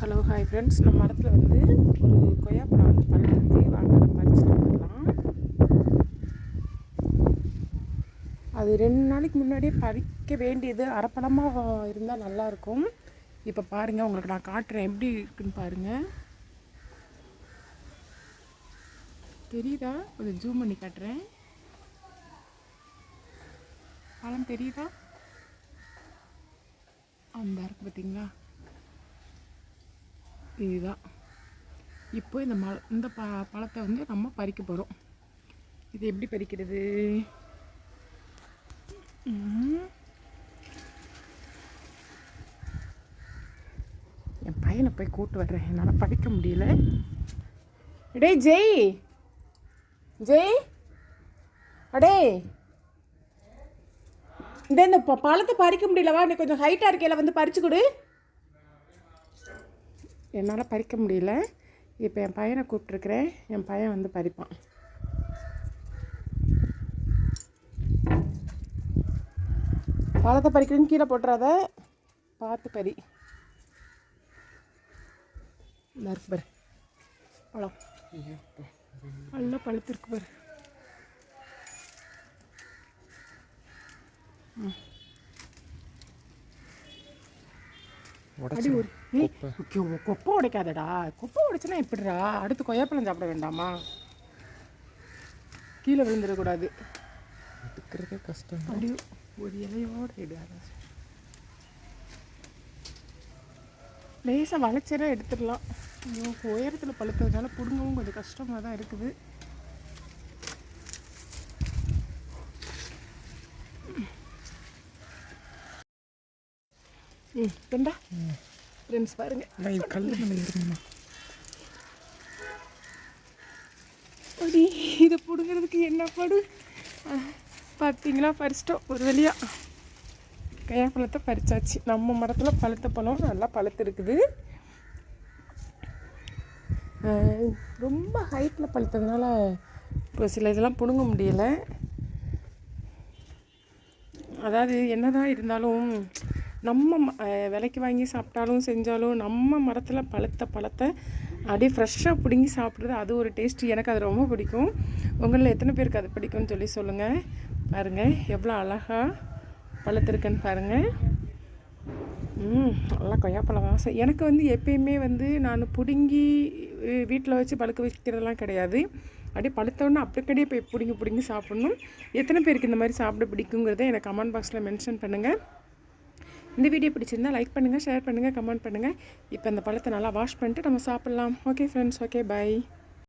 Hello hi friends நம்ம மரத்தில் வந்து ஒரு கொய்யாப்பழம் வந்து பழுத்துருக்கு. வாங்க அதை பறிச்சுட்டு வரலாம் அது ரெண்டு நாளைக்கு முன்னாடியே பறிக்க வேண்டியது அரைப்பழமாக இருந்தால் நல்லாயிருக்கும். இப்போ பாருங்கள் உங்களுக்கு நான் காட்டுறேன். எப்படி இருக்குன்னு பாருங்கள் தெரியுதா? கொஞ்சம் ஜூம் பண்ணி காட்டுறேன். பழம் தெரியுதா? அந்த இருக்கு பார்த்தீங்களா இதுதான். இப்போ இந்த ம இந்த ப பழத்தை வந்து நம்ம பறிக்க போகிறோம் இது எப்படி பறிக்கிறது? என் பையனை போய் கூட்டு வர்றேன். என்னால் படிக்க முடியல. டேய் ஜெய்! ஜெய்! அடே! இந்த இந்த ப- பழத்தை பறிக்க முடியலவா நீ கொஞ்சம் ஹைட்டாக இருக்கையில் வந்து பறிச்சு கொடு. என்னால் பறிக்க முடியல. இப்போ என் பையனை கூப்பிட்ருக்குறேன் என் பையன் வந்து பறிப்பான். பழத்தை பறிக்கிறேன்னு கீழே போட்டுறாத. பார்த்து பறி. இருக்கு பாரு. பழம். நல்லா பழுத்திருக்கு பாரு. ம். ஓ, கொப்பை. உடைக்காதடா. கொப்பை உடைச்சுனா எப்படிடா? அடுத்து கொய்யாப்பழம் சாப்பிட வேண்டாமா? கீழே விழுந்துடக்கூடாது. எடுக்கிறதே கஷ்டம். அப்படி ஒரு இலையோட இடாத லேசாக வளைச்சரா எடுத்துடலாம். ஐயோ உயரத்தில் பழுத்ததுனால பிடுங்கவும் கொஞ்சம் கஷ்டமாக தான் இருக்குது. ம் ரெண்டா ஃப்ரெண்ட்ஸ் பாருங்க இது கல் இதை பிடுங்கிறதுக்கு என்ன படு பார்த்தீங்களா பறிச்சிட்டோம் ஒரு வழியா. கையாப்பழத்தை பறிச்சாச்சு. நம்ம மரத்தில் பழுத்த பழம் நல்லா பழுத்து இருக்குது ரொம்ப ஹைட்டில் பழுத்ததுனால இப்போ சில இதெல்லாம் பிடுங்க முடியலை. அதாவது என்னதான் இருந்தாலும் நம்ம ம- விலைக்கு வாங்கி சாப்பிட்டாலும் செஞ்சாலும் நம்ம மரத்தில் பழுத்த பழத்தை அப்படியே ஃப்ரெஷ்ஷாக பிடுங்கி சாப்பிட்றது அது ஒரு டேஸ்ட் எனக்கு அது ரொம்ப பிடிக்கும். உங்களில் எத்தனை பேருக்கு அது பிடிக்கும்னு சொல்லி சொல்லுங்கள் பாருங்கள் எவ்வளோ அழகாக பழுத்திருக்குன்னு பாருங்கள் நல்லா கொய்யாப்பழம் வாசம் எனக்கு வந்து எப்பயுமே வந்து நான் பிடுங்கி வீட்டில் வச்சு பழுக்க வைக்கிறதெல்லாம் கிடையாது. அப்படியே பழுத்தோடனே அப்படிக்கடியே போய் பிடுங்கி பிடுங்கி சாப்பிட்ணும். எத்தனை பேருக்கு இந்த மாதிரி சாப்பிட பிடிக்குங்கிறத எனக்கு கமெண்ட் பாக்ஸில் மென்ஷன் பண்ணுங்கள் இந்த வீடியோ பிடிச்சிருந்தா லைக் பண்ணுங்கள் ஷேர் பண்ணுங்கள் கமெண்ட் பண்ணுங்கள் இப்போ இந்த பழத்தை நல்லா வாஷ் பண்ணிட்டு நம்ம சாப்பிட்லாம். Okay friends okay bye